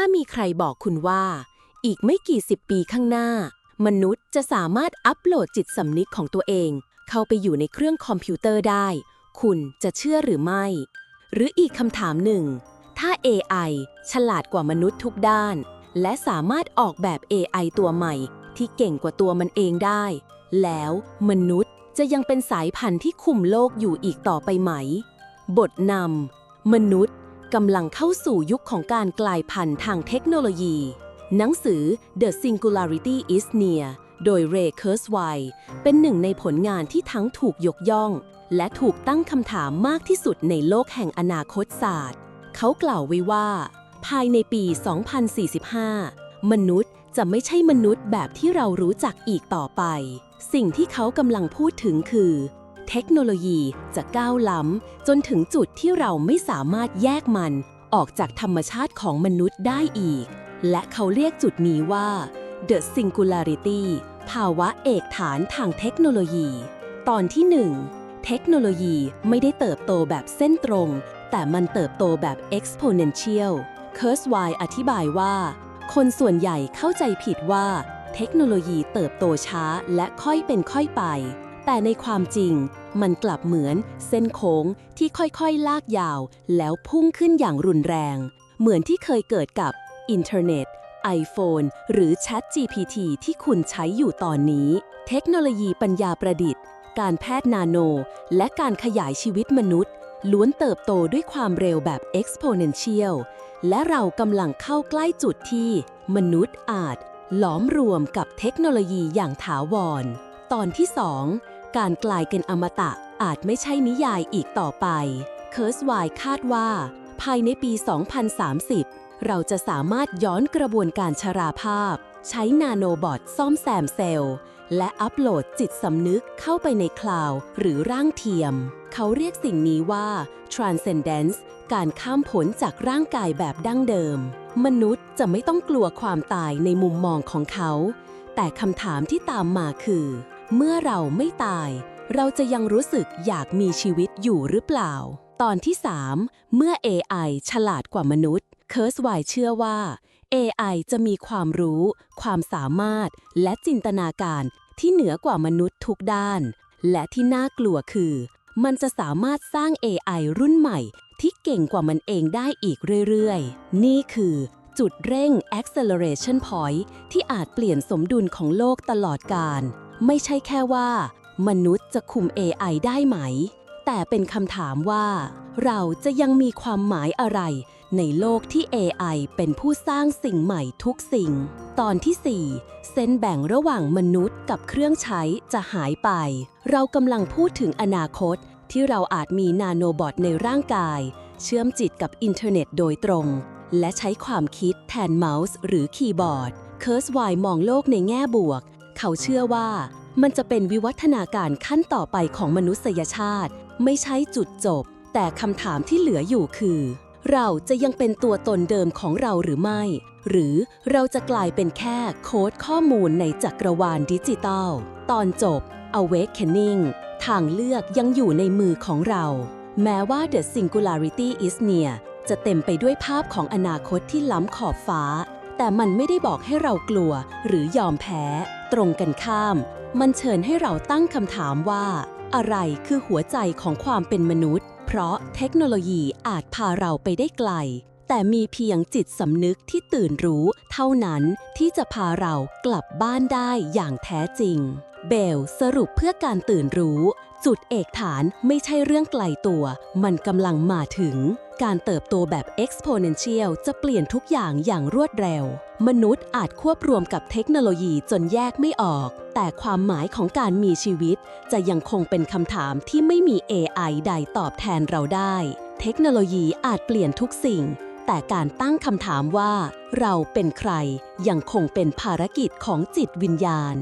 ามีใครบอกคุณว่า อีกไม่กี่สิบปีข้างหน้า มนุษย์จะสามารถอัปโหลดจิตสำนึกของตัวเอง เข้าไปอยู่ในเครื่องคอมพิวเตอร์ได้ คุณจะเชื่อหรือไม่ หรืออีกคำถามหนึ่ง ถ้า AI ฉลาดกว่ามนุษย์ทุกด้าน และสามารถออกแบบ AI ตัวใหม่ ที่เก่งกว่าตัวมันเองได้ แล้วมนุษย์จะยังเป็นสายพันธุ์ที่คุมโลกอยู่อีกต่อไปไหม บทนำมนุษย์ กำลังเข้าสู่ยุคของการกลายพันธุ์ทางเทคโนโลยี หนังสือ The Singularity is Near โดยเรย์เคิร์สไวเป็นหนึ่งในผลงานที่ทั้งถูกยกย่อง และถูกตั้งคำถามมากที่สุดในโลกแห่งอนาคตศาสตร์ เขากล่าวไว้ว่า ภายในปี 2045 มนุษย์จะไม่ใช่มนุษย์แบบที่เรารู้จักอีกต่อไป สิ่งที่เขากำลังพูดถึงคือ เทคโนโลยีจะก้าวล้ำ จนถึงจุดที่เราไม่สามารถแยกมัน ออกจากธรรมชาติของมนุษย์ได้อีก และเขาเรียกจุดนี้ว่า The Singularity ภาวะเอกฐานทางเทคโนโลยี ตอนที่ 1 เทคโนโลยีไม่ได้เติบโตแบบเส้นตรง แต่มันเติบโตแบบ exponential เคิร์สไวอธิบายว่า คนส่วนใหญ่เข้าใจผิดว่า เทคโนโลยีเติบโตช้าและค่อยเป็นค่อยไป แต่ในความจริง มันกลับเหมือนเส้นโค้งที่ค่อยๆ ลากยาว แล้วพุ่งขึ้นอย่างรุนแรง เหมือนที่เคยเกิดกับอินเทอร์เน็ต iPhone หรือ Chat GPT ที่คุณใช้อยู่ตอนนี้ เทคโนโลยีปัญญาประดิษฐ์ การแพทย์นาโน และการขยายชีวิตมนุษย์ ล้วนเติบโตด้วยความเร็วแบบ exponential และเรากำลังเข้าใกล้จุดที่ มนุษย์อาจ หลอมรวมกับเทคโนโลยีอย่างถาวร ตอนที่ 2 การกลายเป็นอมตะอาจไม่ใช่นิยายอีกต่อไป เคิร์สไวคาดว่า ภายในปี 2030 เราจะสามารถย้อนกระบวนการชราภาพ ใช้นาโนบอทซ่อมแซมเซลล์ และอัปโหลดจิตสำนึกเข้าไปในคลาวหรือร่างเทียม เขาเรียกสิ่งนี้ว่า transcendence การข้ามพ้นจากร่างกายแบบดั้งเดิม มนุษย์จะไม่ต้องกลัวความตายในมุมมองของเขา แต่คำถามที่ตามมาคือ เมื่อเราไม่ตาย เราจะยังรู้สึกอยากมีชีวิตอยู่หรือเปล่า ตอนที่ 3 เมื่อ AI ฉลาดกว่ามนุษย์ เคิร์สไวเชื่อว่า AI จะมีความรู้ ความสามารถ และจินตนาการที่เหนือกว่ามนุษย์ทุกด้าน และที่น่ากลัวคือ มันจะสามารถสร้าง AI รุ่นใหม่ ที่เก่งกว่ามันเองได้อีกเรื่อยๆ นี่คือจุดเร่ง acceleration point ที่อาจเปลี่ยนสมดุลของโลกตลอดกาล ไม่ใช่แค่ว่า มนุษย์จะคุม AI ได้ไหม แต่เป็นคำถามว่า เราจะยังมีความหมายอะไร ในโลกที่ AI เป็นผู้สร้างสิ่งใหม่ทุกสิ่ง ตอนที่ 4 เส้นแบ่งระหว่างมนุษย์กับเครื่องใช้จะหายไป เรากำลังพูดถึงอนาคตที่เราอาจมีนาโนบอทในร่างกาย เชื่อมจิตกับอินเทอร์เน็ตโดยตรง และใช้ความคิดแทนเมาส์หรือคีย์บอร์ด เคิร์สไวมองโลกในแง่บวก เขาเชื่อว่ามันจะเป็นวิวัฒนาการขั้นต่อไปของมนุษยชาติ ไม่ใช่จุดจบ แต่คำถามที่เหลืออยู่คือ เราจะยังเป็นตัวตนเดิมของเราหรือไม่ หรือเราจะกลายเป็นแค่โค้ดข้อมูลในจักรวาลดิจิตอลตอนจบ Awakening ทางเลือกยังอยู่ในมือของเรา แม้ว่า The Singularity is Near จะเต็มไปด้วยภาพของอนาคตที่ล้ำขอบฟ้า แต่มันไม่ได้บอกให้เรากลัวหรือยอมแพ้ ตรงกันข้าม มันเชิญให้เราตั้งคำถามว่า อะไรคือหัวใจของความเป็นมนุษย์ เพราะเทคโนโลยีอาจพาเราไปได้ไกล แต่มีเพียงจิตสำนึกที่ตื่นรู้ เท่านั้นที่จะพาเรากลับบ้านได้อย่างแท้จริง เบลสรุปเพื่อการตื่นรู้ จุดเอกฐานไม่ใช่เรื่องไกลตัว มันกำลังมาถึง การเติบโตแบบ exponential จะเปลี่ยนทุกอย่างอย่างรวดเร็ว มนุษย์อาจควบรวมกับเทคโนโลยีจนแยกไม่ออก แต่ความหมายของการมีชีวิต จะยังคงเป็นคำถามที่ไม่มี AI ใดตอบแทนเราได้ เทคโนโลยีอาจเปลี่ยนทุกสิ่ง แต่การตั้งคำถามว่า เราเป็นใคร ยังคงเป็นภารกิจของจิตวิญญาณ